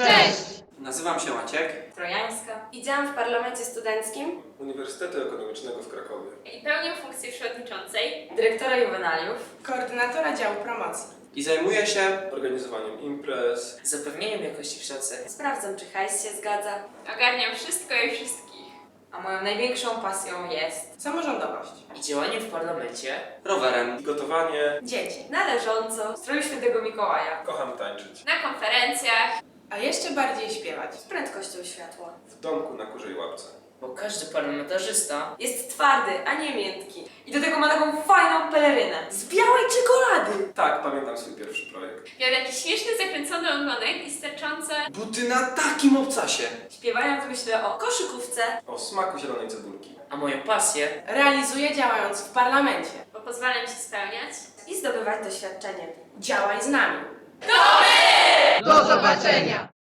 Cześć! Nazywam się Maciek. Trojańska. I działam w parlamencie studenckim. Uniwersytetu Ekonomicznego w Krakowie. i pełnię funkcję przewodniczącej. Dyrektora juwenaliów. Koordynatora działu promocji. I zajmuję się Organizowaniem imprez, Zapewnieniem jakości w. Sprawdzam, czy hajs się zgadza. Ogarniam wszystko i wszystkich. A moją największą pasją jest Samorządowość. I działaniem w parlamencie rowerem. gotowanie, dzieci. Należąco. Stroju świętego Mikołaja. kocham tańczyć. Na konferencjach. A jeszcze bardziej śpiewać. Z prędkością światła. W domku na kurzej łapce. bo każdy parlamentarzysta Jest twardy, a nie miętki. I do tego ma taką fajną pelerynę. Z białej czekolady. Tak, pamiętam swój pierwszy projekt. Miał taki śmieszny, zakręcony ogonek i sterczące Buty na takim obcasie. Śpiewając myślę o koszykówce. O smaku zielonej cebulki. a moją pasję Realizuje działając w parlamencie. bo pozwala mi się spełniać. I zdobywać doświadczenie. Działaj z nami. Do zobaczenia!